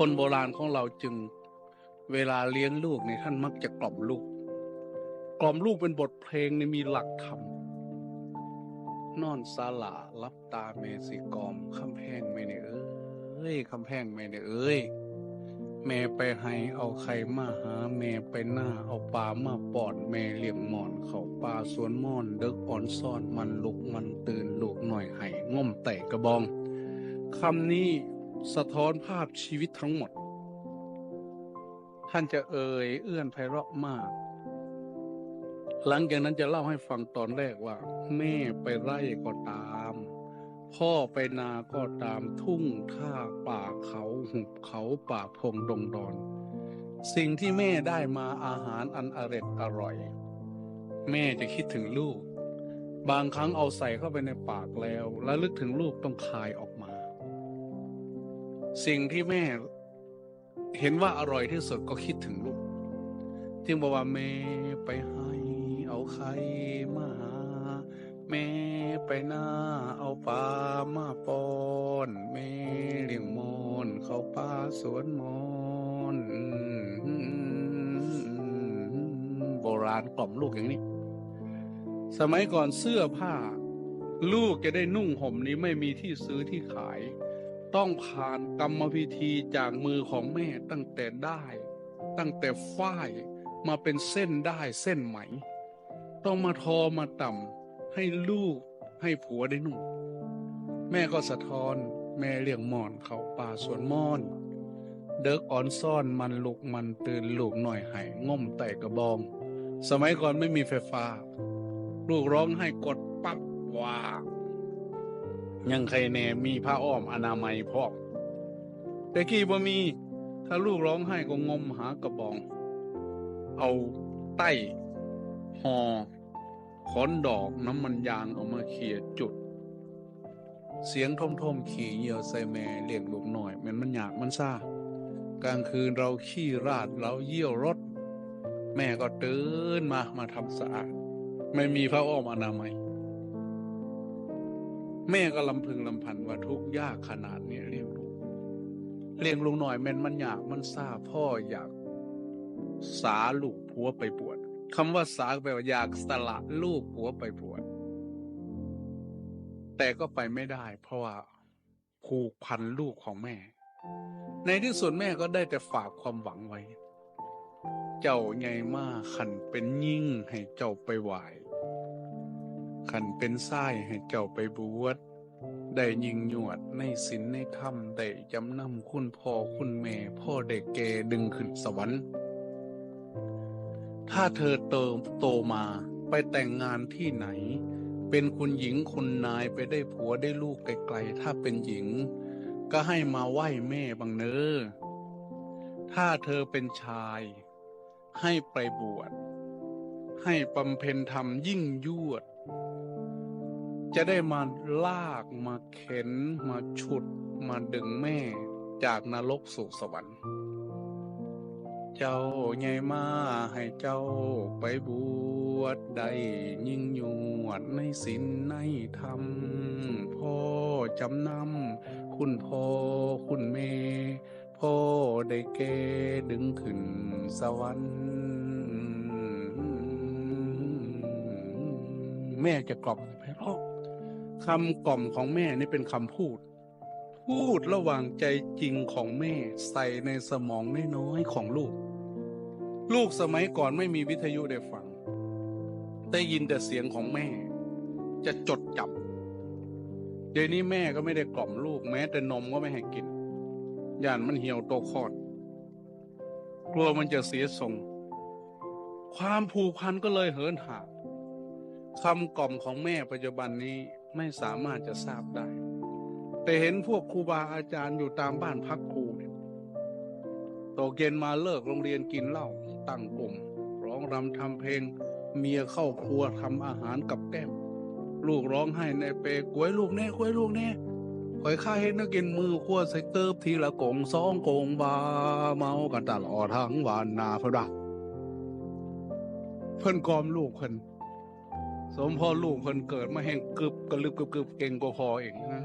คนโบราณของเราจึงเวลาเลี้ยงลูกเนี่ยท่านมักจะกล่อมลูก กล่อมลูกเป็นบทเพลงในมีหลักธรรมนอนสาลารับตาเมสิกอมคำแพงไม่เนี่ยเอ้ยคำแพงไม่เนี่ยเอ้ยแม่ไปให้เอาไข่มาหา แม่ไปหน้าเอาปลามาปอด แม่เลี้ยงหมอนเขาปลาสวนม่อนเดึกอ่อนซ่อนมันลุกมันตื่นลูกหน่อยให้ง่มแต่กระบองคำนี้ สะท้อนภาพชีวิตทั้งหมด ท่านจะเอ่ยเอื้อนไพเราะมาก หลังจากนั้นจะเล่าให้ฟังตอนแรกว่า แม่ไปไร่ก็ตาม พ่อไปนาก็ตามทุ่งท่าป่าเขาหุบเขาป่าพงดงดอน สิ่งที่แม่ได้มาอาหารอันอร็ดอร่อย แม่จะคิดถึงลูก บางครั้งเอาใส่เข้าไปในปากแล้ว แล้วลึกถึงลูกต้องคายออกมา สิ่งที่แม่เห็นว่าอร่อยที่สุดก็คิดถึงลูกจึงบอกว่าแม่ไปให้เอาไข่มาหาแม่ไปหน้าเอาปลามาปอนแม่เลี้ยงมอนเขาปลาสวนมอนโบราณกล่อมลูกอย่างนี้ สมัยก่อนเสื้อผ้า ลูกจะได้นุ่งห่มนี้ไม่มีที่ซื้อที่ขาย ต้องผ่านกรรมพิธีจากมือของแม่ตั้งแต่ได้ ตั้งแต่ฝ้ายมาเป็นเส้นได้เส้นไหม ต้องมาทอมาต่ำให้ลูกให้ผัวได้นุ่งแม่ก็สะท้อนแม่เลี้ยงหมอนเขาป่าสวนมอน เด็กอ่อนซ่อนมันลุกมันตื่นลูกหน่อยให้ง่มไต่กระบอง สมัยก่อนไม่มีไฟฟ้า ลูกร้องให้กดปั๊บว่า ยังใครแน่มีผ้าอ้อมอนามัยพร้อมแต่กี้บ่มี ถ้าลูกร้องไห้ก็งมหากระบอง เอาใต้หอขอนดอกน้ำมันยางเอามาเขี่ยจุด เสียงท่อมๆขี่เหยี่ยวใส่แม่เลี้ยงลูกหน่อยมันมันอยากมันซ่ากลางคืนเราขี้ราดเราเยี่ยวรถ แม่ก็ตื่นมามาทำสะอาด ไม่มีผ้าอ้อมอนามัย แม่ก็ลำพึงลำพันว่าทุกยากขนาดนี้เลี้ยงลูกเลี้ยงลูกหน่อยแม่นมันอยากมันซาพ่ออยากสาลูกผัวไปปวดคำว่าสาแปลว่าอยากสละลูกผัวไปปวด แต่ก็ไปไม่ได้ เพราะว่าผูกพันลูกของแม่ ในที่สุดแม่ก็ได้แต่ฝากความหวังไว้ เจ้าไงมาขันเป็นยิ่งให้เจ้าไปไหว ขันเป็นไส้ให้เจ้าไปบวชได้ยิงหยวดในศีลในธรรมได้จำนำคุณพ่อคุณแม่พ่อได้แกดึงขึ้นสวรรค์ ถ้าเธอเติมโตมาไปแต่งงานที่ไหน เป็นคุณหญิงคุณนายไปได้ผัวได้ลูกไกลๆถ้าเป็นหญิง ก็ให้มาไหว้แม่บางเนอถ้าเธอเป็นชาย ให้ไปบวชให้บำเพ็ญธรรมยิ่งยวด จะได้มาลากมาเข็น มาฉุด มาดึงแม่จากนรกสู่สวรรค์ เจ้าใหญ่มาให้เจ้าไปบวชได้ยิ่งยวดในศีลในธรรม พ่อจำนำคุณพ่อคุณแม่พ่อได้แก่ดึงขึ้นสวรรค์แม่จะกล่อมไพเราะ คำกล่อมของแม่นี่เป็นคำพูด พูดระหว่างใจจริงของแม่ใส่ในสมองน้อยๆของลูก ลูกสมัยก่อนไม่มีวิทยุได้ฟัง ได้ยินแต่เสียงของแม่ จะจดจำเดี๋ยวนี้แม่ก็ไม่ได้กล่อมลูกแม้แต่นมก็ไม่ให้กินย่านมันเหี่ยวโตคอด กลัวมันจะเสียทรง ความผูกพันก็เลยเหินห่างคำกล่อมของแม่ปัจจุบันนี้ ไม่สามารถจะทราบได้ แต่เห็นพวกครูบาอาจารย์อยู่ตามบ้านพักครูเนี่ยตกเย็นมาเลิกโรงเรียนกินเหล้าตั้งกลุ่มร้องรำทำเพลง เมียเข้าครัวทำอาหารกับแก้ม ลูกร้องไห้ในเปกล้วยลูกแน่กล้วยลูกแน่คอยข้าเห็นนักกินมือขั้วใส่เติบทีละกงสองกงบาเมากันตลอดทั้งวันนาเพระเพิ่นกอมลูกเพิ่น สมพ่อลูกคนเกิดมาแห่งกึบกระลึบกึบกึบเก่งกว่าพอเองนะ